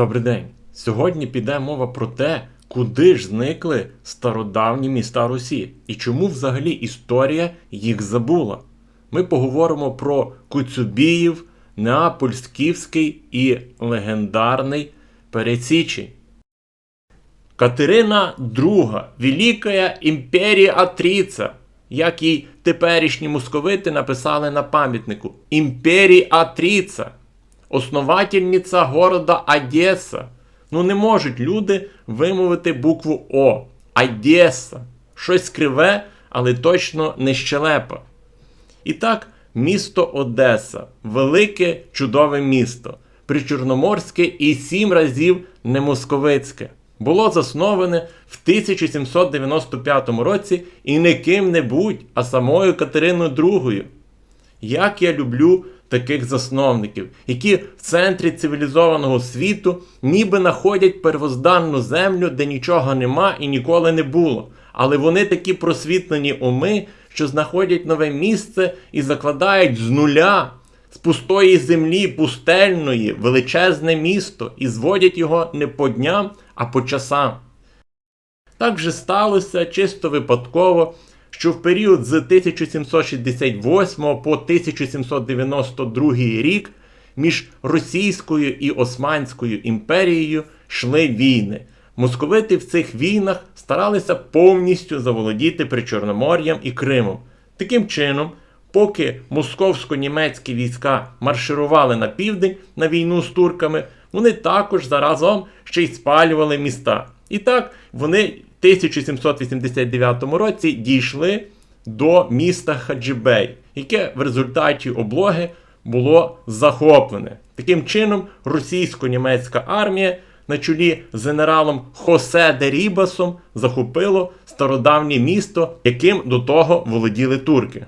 Добрий день. Сьогодні піде мова про те, куди ж зникли стародавні міста Русі і чому взагалі історія їх забула. Ми поговоримо про Куцюбіїв, Неаполь Скіфський і легендарний Пересічий. Катерина II, Великая імперіатриця, як їй теперішні московити написали на пам'ятнику. Імперіатриця, основательниця города Одеса. Ну не можуть люди вимовити букву О. Одеса. Щось криве, але точно не щелепа. І так, місто Одеса, велике чудове місто, причорноморське і сім разів не московицьке. Було засноване в 1795 році і не ким-небудь, а самою Катериною II. Як я люблю таких засновників, які в центрі цивілізованого світу ніби знаходять первозданну землю, де нічого нема і ніколи не було. Але вони такі просвітлені уми, що знаходять нове місце і закладають з нуля, з пустої землі, пустельної, величезне місто і зводять його не по дням, а по часам. Так же сталося чисто випадково, що в період з 1768 по 1792 рік між Російською і Османською імперією йшли війни. Московити в цих війнах старалися повністю заволодіти Причорномор'ям і Кримом. Таким чином, поки московсько-німецькі війська марширували на південь на війну з турками, вони також заразом ще й спалювали міста. І так вони 1789 році дійшли до міста Хаджибей, яке в результаті облоги було захоплене. Таким чином, російсько-німецька армія на чолі з генералом Хосе де Рібасом захопило стародавнє місто, яким до того володіли турки.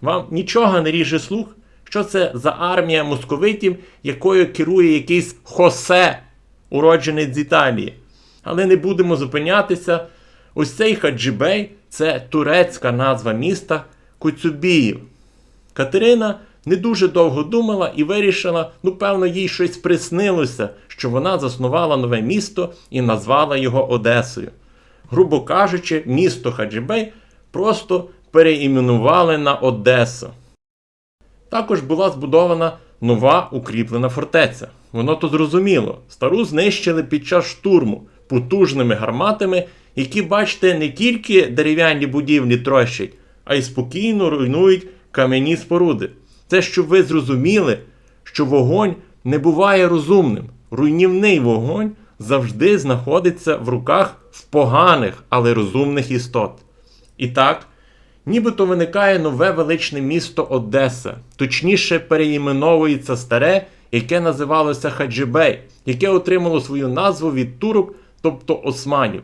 Вам нічого не ріже слух, що це за армія московитів, якою керує якийсь Хосе, уродженець з Італії. Але не будемо зупинятися. Ось цей Хаджибей це турецька назва міста Коцюбіїв. Катерина не дуже довго думала і вирішила, ну, певно, їй щось приснилося, що вона заснувала нове місто і назвала його Одесою. Грубо кажучи, місто Хаджибей просто переіменували на Одесу. Також була збудована нова укріплена фортеця. Воно то зрозуміло. Стару знищили під час штурму потужними гарматами, які, бачите, не тільки дерев'яні будівлі трощать, а й спокійно руйнують кам'яні споруди. Це щоб ви зрозуміли, що вогонь не буває розумним. Руйнівний вогонь завжди знаходиться в руках в поганих, але розумних істот. І так, нібито виникає нове величне місто Одеса, точніше переіменовується старе, яке називалося Хаджибей, яке отримало свою назву від турок, тобто османів.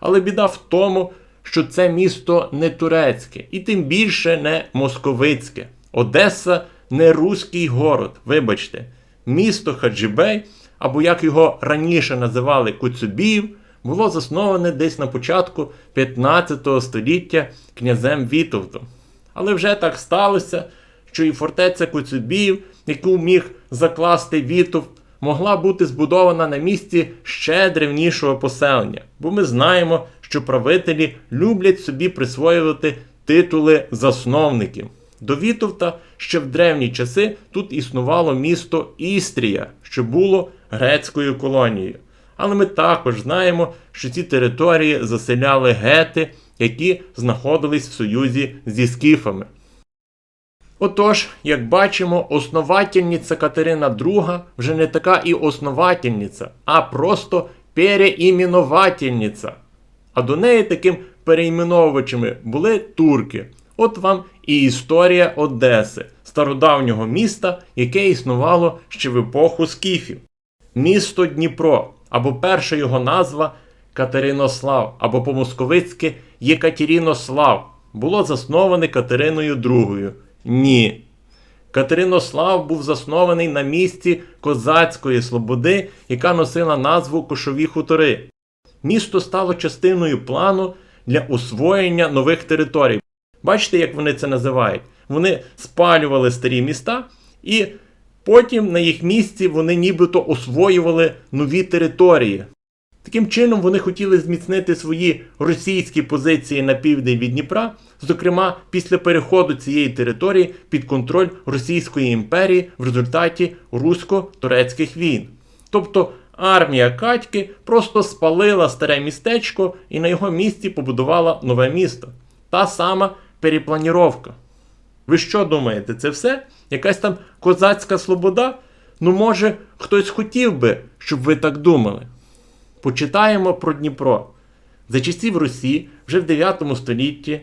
Але біда в тому, що це місто не турецьке і тим більше не московицьке. Одеса не руський город, вибачте, місто Хаджибей, або як його раніше називали Куцюбіїв, було засноване десь на початку 15 століття князем Вітовтом. Але вже так сталося, що і фортеця Коцюбіїв, яку міг закласти Вітов, могла бути збудована на місці ще древнішого поселення, бо ми знаємо, що правителі люблять собі присвоювати титули засновників. До Вітовта ще в древні часи тут існувало місто Істрія, що було грецькою колонією. Але ми також знаємо, що ці території заселяли гети, які знаходились в союзі зі скіфами. Отож, як бачимо, основательниця Катерина II вже не така і основательниця, а просто переіменувательниця. А до неї таким переіменовувачами були турки. От вам і історія Одеси, стародавнього міста, яке існувало ще в епоху скіфів. Місто Дніпро, або перша його назва Катеринослав, або по-московицьки Єкатерінослав, було засноване Катериною II. Ні. Катеринослав був заснований на місці Козацької Слободи, яка носила назву Кошові хутори. Місто стало частиною плану для освоєння нових територій. Бачите, як вони це називають? Вони спалювали старі міста і Потім на їх місці вони нібито освоювали нові території. Таким чином вони хотіли зміцнити свої російські позиції на південь від Дніпра, зокрема після переходу цієї території під контроль Російської імперії в результаті русько-турецьких війн. Тобто армія Катьки просто спалила старе містечко і на його місці побудувала нове місто. Та сама перепланіровка. Ви що думаєте, це все? Якась там козацька слобода? Ну, може, хтось хотів би, щоб ви так думали. Почитаємо про Дніпро. За часів Русі, вже в 9 столітті,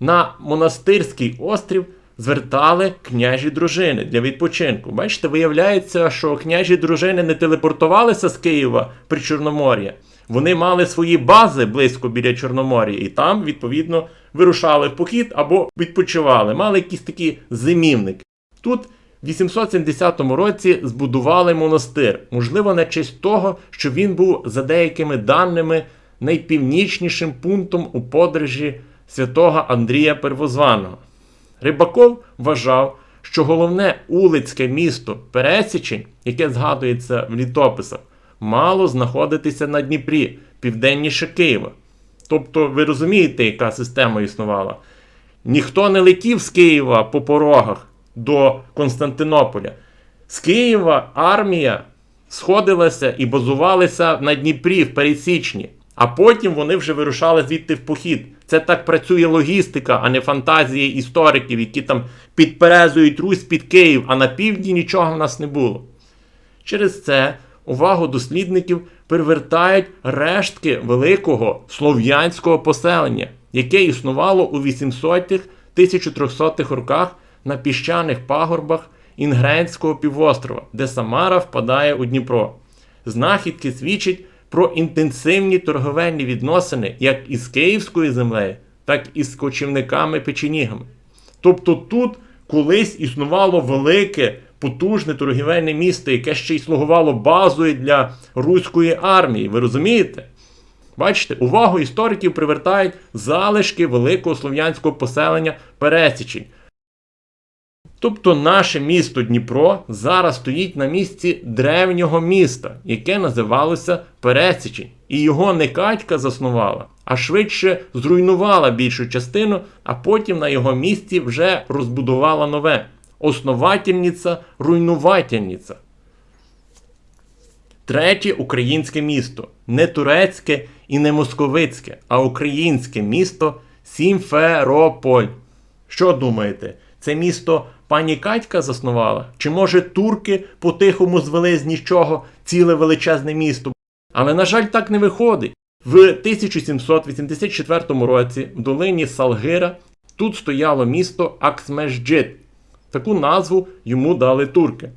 на монастирський острів звертали княжі дружини для відпочинку. Бачите, виявляється, що княжі дружини не телепортувалися з Києва при Чорномор'я. Вони мали свої бази близько біля Чорномор'я, і там, відповідно, вирушали в похід або відпочивали. Мали якісь такі зимівники. Тут 870 році збудували монастир, можливо, на честь того, що він був за деякими даними найпівнічнішим пунктом у подорожі святого Андрія Первозваного. Рибаков вважав, що головне улицьке місто Пересічень, яке згадується в літописах, мало знаходитися на Дніпрі, південніше Києва. Тобто, ви розумієте, яка система існувала? Ніхто не летів з Києва по порогах до Константинополя. З Києва армія сходилася і базувалася на Дніпрі в Пересічні, а потім вони вже вирушали звідти в похід. Це так працює логістика, а не фантазії істориків, які там підперезують Русь під Київ, а на півдні нічого в нас не було. Через це увагу дослідників привертають рештки великого слов'янського поселення, яке існувало у 800-х 1300-х роках на піщаних пагорбах Інгренського півострова, де Самара впадає у Дніпро. Знахідки свідчать про інтенсивні торговельні відносини як із Київською землею, так і з кочівниками-печенігами. Тобто тут колись існувало велике, потужне торгівельне місто, яке ще й слугувало базою для руської армії. Ви розумієте? Бачите, увагу істориків привертають залишки великого слов'янського поселення Пересічень. Тобто наше місто Дніпро зараз стоїть на місці древнього міста, яке називалося Пересічень. І його не Катька заснувала, а швидше зруйнувала більшу частину, а потім на його місці вже розбудувала нове. Основательниця, руйнувательниця. Третє українське місто. Не турецьке і не московицьке, а українське місто Сімферополь. Що думаєте? Це місто пані Катька заснувала? Чи може турки по-тихому звели з нічого ціле величезне місто? Але, на жаль, так не виходить. В 1784 році в долині Салгира тут стояло місто Аксмежджит. Таку назву йому дали турки.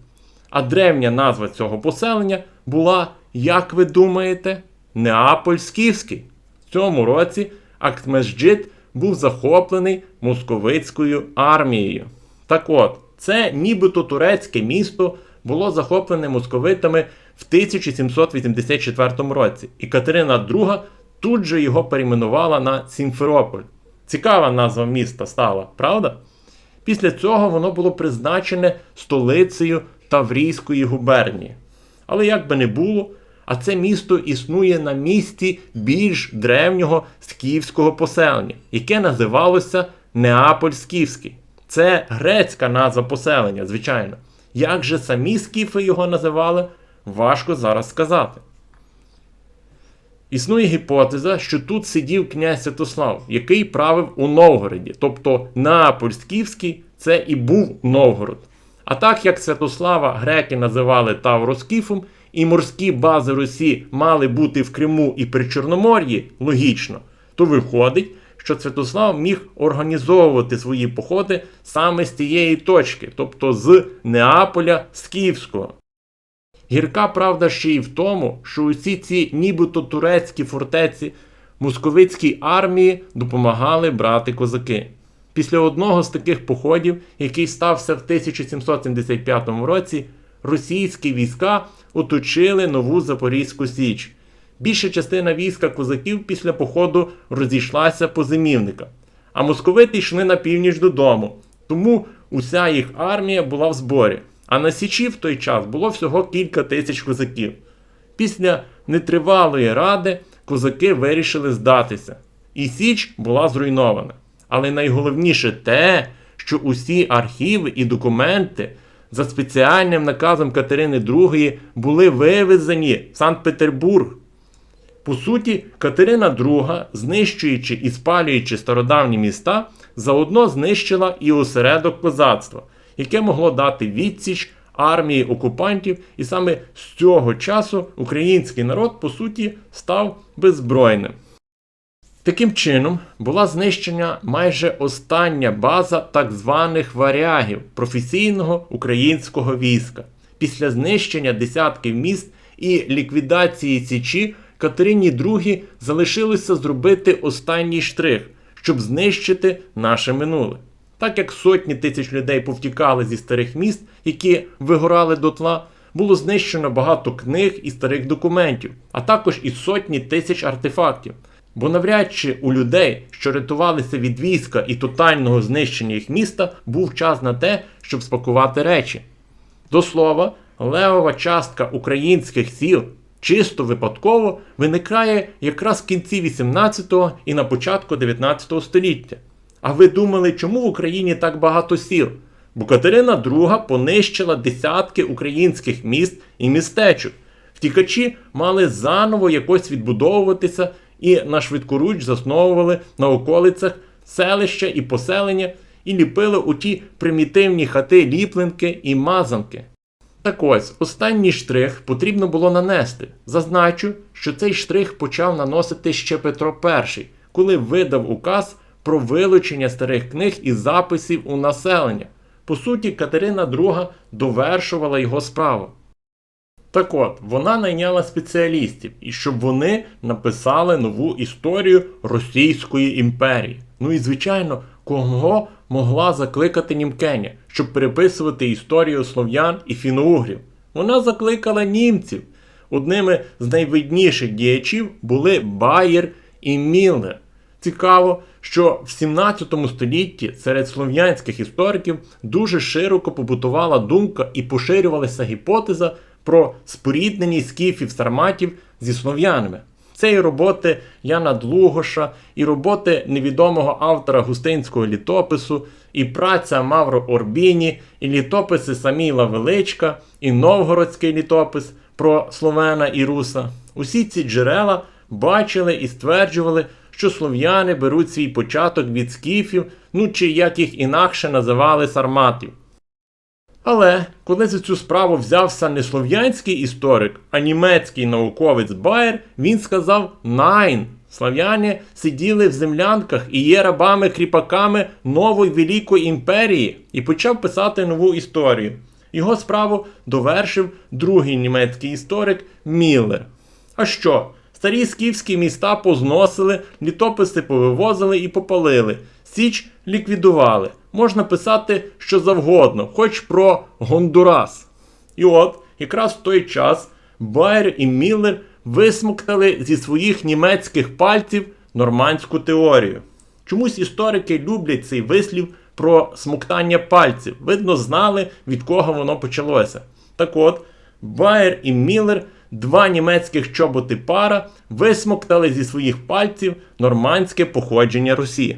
А древня назва цього поселення була, як ви думаєте, Неаполь-Скіфський. В цьому році Аксмежджит був захоплений московицькою армією. Так от, це нібито турецьке місто було захоплене московитами в 1784 році, і Катерина II тут же його перейменувала на Сімферополь. Цікава назва міста стала, правда? Після цього воно було призначене столицею Таврійської губернії. Але як би не було, а це місто існує на місці більш древнього скіфського поселення, яке називалося Неаполь-Скіфський. Це грецька назва поселення, звичайно. Як же самі скіфи його називали, важко зараз сказати. Існує гіпотеза, що тут сидів князь Святослав, який правив у Новгороді, тобто Неаполь-Скіфський це і був Новгород. А так як Святослава греки називали Тавроскіфом, і морські бази Русі мали бути в Криму і при Чорномор'ї, логічно, то виходить, що Святослав міг організовувати свої походи саме з цієї точки, тобто з Неаполя Скіфського. Гірка правда ще й в тому, що усі ці нібито турецькі фортеці московицькій армії допомагали брати козаки. Після одного з таких походів, який стався в 1775 році, російські війська оточили нову Запорізьку Січ. Більша частина війська козаків після походу розійшлася по зимівниках, а московити йшли на північ додому, тому уся їх армія була в зборі. а на Січі в той час було всього кілька тисяч козаків. Після нетривалої ради козаки вирішили здатися, і Січ була зруйнована. Але найголовніше те, що усі архіви і документи за спеціальним наказом Катерини II були вивезені в Санкт-Петербург. По суті, Катерина II, знищуючи і спалюючи стародавні міста, заодно знищила і осередок козацтва, яке могло дати відсіч армії окупантів, і саме з цього часу український народ, по суті, став беззбройним. Таким чином була знищена майже остання база так званих варягів професійного українського війська. Після знищення десятків міст і ліквідації Січі Катерині II залишилося зробити останній штрих, щоб знищити наше минуле. Так як сотні тисяч людей повтікали зі старих міст, які вигорали дотла, було знищено багато книг і старих документів, а також і сотні тисяч артефактів. Бо навряд чи у людей, що рятувалися від війська і тотального знищення їх міста, був час на те, щоб спакувати речі. До слова, левова частка українських сіл чисто випадково виникає якраз в кінці 18-го і на початку 19 століття. А ви думали, чому в Україні так багато сіл? Бо Катерина II понищила десятки українських міст і містечок. Втікачі мали заново якось відбудовуватися і на швидкоруч засновували на околицях селища і поселення і ліпили у ті примітивні хати ліпленки і мазанки. Так ось, останній штрих потрібно було нанести. Зазначу, що цей штрих почав наносити ще Петро І, коли видав указ про вилучення старих книг і записів у населення. По суті, Катерина II довершувала його справу. Так от, вона найняла спеціалістів, і щоб вони написали нову історію Російської імперії. Ну і звичайно, кого могла закликати Німкеня, щоб переписувати історію слов'ян і фіноугрів. Вона закликала німців. Одними з найвидніших діячів були Байер і Мілнер. Цікаво, що в 17 столітті серед слов'янських істориків дуже широко побутувала думка і поширювалася гіпотеза про спорідненість скіфів сарматів зі слов'янами. Це і роботи Яна Длугоша, і роботи невідомого автора густинського літопису, і праця Мавро Орбіні, і літописи Саміла Величка, і новгородський літопис про Словена і Руса. Усі ці джерела бачили і стверджували, що слов'яни беруть свій початок від скіфів, ну чи як їх інакше називали сарматів. Але коли за цю справу взявся не слов'янський історик, а німецький науковець Байер, він сказав Найн. Слав'яни сиділи в землянках і є рабами-кріпаками нової великої імперії і почав писати нову історію. Його справу довершив другий німецький історик Міллер. А що? Старі скіфські міста позносили, літописи повивозили і попалили, Січ ліквідували. Можна писати що завгодно, хоч про Гондурас. І от, якраз в той час Байер і Міллер висмоктали зі своїх німецьких пальців нормандську теорію. Чомусь історики люблять цей вислів про смоктання пальців. Видно, знали, від кого воно почалося. Так от, Байер і Міллер, два німецьких чоботи пара, висмоктали зі своїх пальців нормандське походження Росії.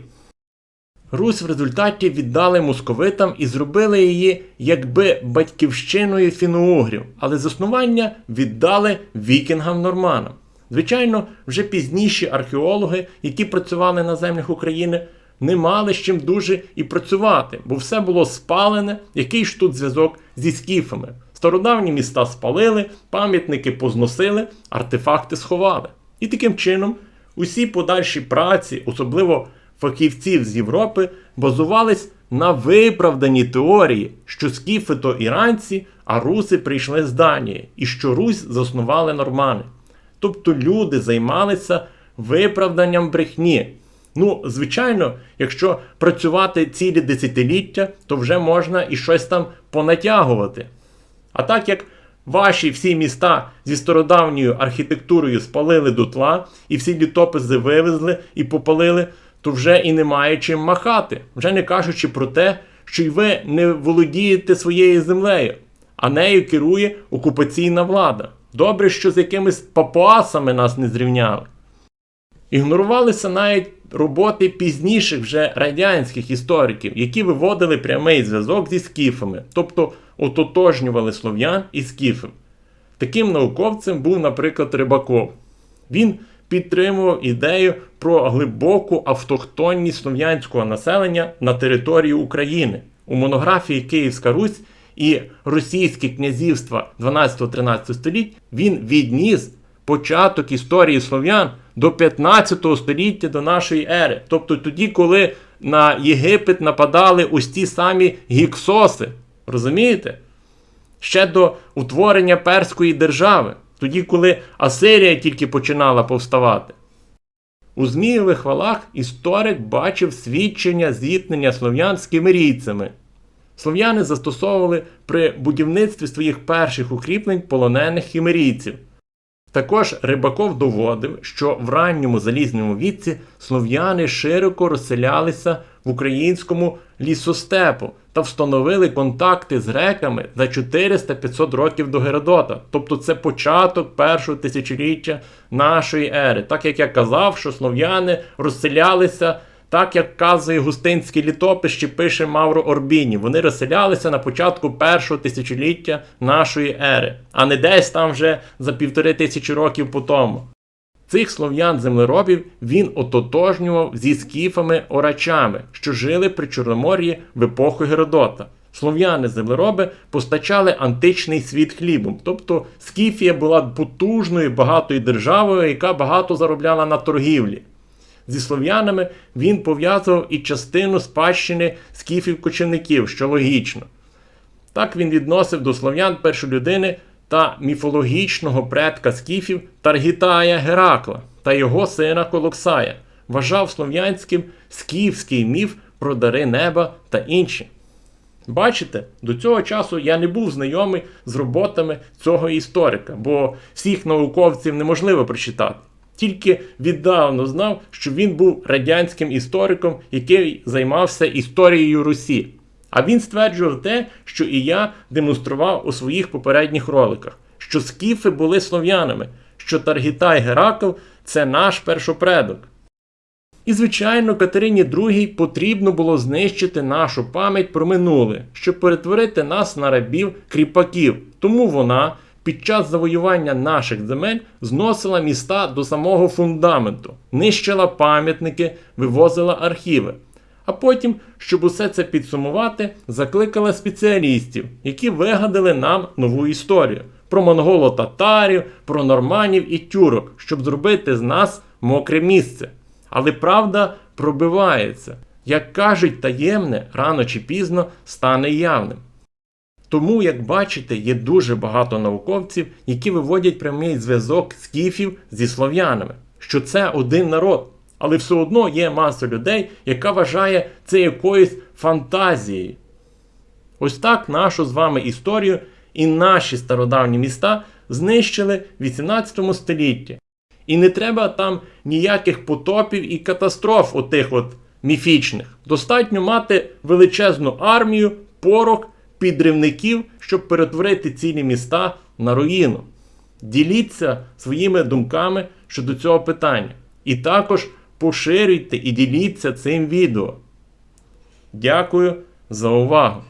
Русь в результаті віддали московитам і зробили її якби батьківщиною фіноугрів, але заснування віддали вікінгам-норманам. Звичайно, вже пізніші археологи, які працювали на землях України, не мали з чим дуже і працювати, бо все було спалене, який ж тут зв'язок зі скіфами. Стародавні міста спалили, пам'ятники позносили, артефакти сховали. І таким чином усі подальші праці, особливо фахівців з Європи, базувались на виправданій теорії, що скіфи то іранці, а руси прийшли з Данії, і що Русь заснували нормани. Тобто люди займалися виправданням брехні. Ну, звичайно, якщо працювати цілі десятиліття, то вже можна і щось там понатягувати. А так як ваші всі міста зі стародавньою архітектурою спалили дотла, і всі літописи вивезли і попалили, то вже і немає чим махати, вже не кажучи про те, що й ви не володієте своєю землею. а нею керує окупаційна влада. Добре, що з якимись папуасами нас не зрівняли. Ігнорувалися навіть роботи пізніших вже радянських істориків, які виводили прямий зв'язок зі скіфами, тобто ототожнювали слов'ян і скіфів. Таким науковцем був, наприклад, Рибаков. Він підтримував ідею про глибоку автохтонність слов'янського населення на території України. У монографії Київська Русь і Російське князівства 12-13 століть він відніс початок історії слов'ян до 15 століття до нашої ери. Тобто тоді, коли на Єгипет нападали ось ті самі гіксоси. Розумієте? Ще до утворення Перської держави, тоді, коли Асирія тільки починала повставати. У Змієвих валах історик бачив свідчення зіткнення слов'ян з кимерійцями. Слов'яни застосовували при будівництві своїх перших укріплень полонених хімерійців. Також Рибаков доводив, що в ранньому залізному віці слов'яни широко розселялися в українському лісостепу та встановили контакти з греками за 400-500 років до Геродота. Тобто це початок першого тисячоліття нашої ери. Так як я казав, що слов'яни розселялися. Так як вказує Густинський літопис, чи пише Мавро Орбіні, вони розселялися на початку першого тисячоліття нашої ери, а не десь там вже за півтори тисячі років по тому. Цих слов'ян-землеробів він ототожнював зі скіфами-орачами, що жили при Чорномор'ї в епоху Геродота. Слов'яни-землероби постачали античний світ хлібом, тобто Скіфія була потужною багатою державою, яка багато заробляла на торгівлі. Зі слов'янами він пов'язував і частину спадщини скіфів-кочівників, що логічно. Так він відносив до слов'ян першої людини та міфологічного предка скіфів Таргітая Геракла та його сина Колоксая, вважав слов'янським скіфський міф про дари неба та інші. Бачите, до цього часу я не був знайомий з роботами цього історика, бо всіх науковців неможливо прочитати. Тільки віддавно знав, що він був радянським істориком, який займався історією Русі. А він стверджував те, що і я демонстрував у своїх попередніх роликах, що скіфи були слов'янами, що Таргітай Геракл це наш першопредок. І, звичайно, Катерині II потрібно було знищити нашу пам'ять про минуле, щоб перетворити нас на рабів кріпаків. Тому вона під час завоювання наших земель зносила міста до самого фундаменту, нищила пам'ятники, вивозила архіви. А потім, щоб усе це підсумувати, закликала спеціалістів, які вигадали нам нову історію про монголо-татарів, про норманів і тюрок, щоб зробити з нас мокре місце. Але правда пробивається. Як кажуть, таємне рано чи пізно стане явним. Тому, як бачите, є дуже багато науковців, які виводять прямий зв'язок скіфів зі слов'янами, що це один народ. Але все одно є маса людей, яка вважає це якоюсь фантазією. Ось так нашу з вами історію і наші стародавні міста знищили в 18 столітті. І не треба там ніяких потопів і катастроф отих от міфічних. Достатньо мати величезну армію, порох, підривників, щоб перетворити цілі міста на руїну. Діліться своїми думками щодо цього питання. І також поширюйте і діліться цим відео. Дякую за увагу!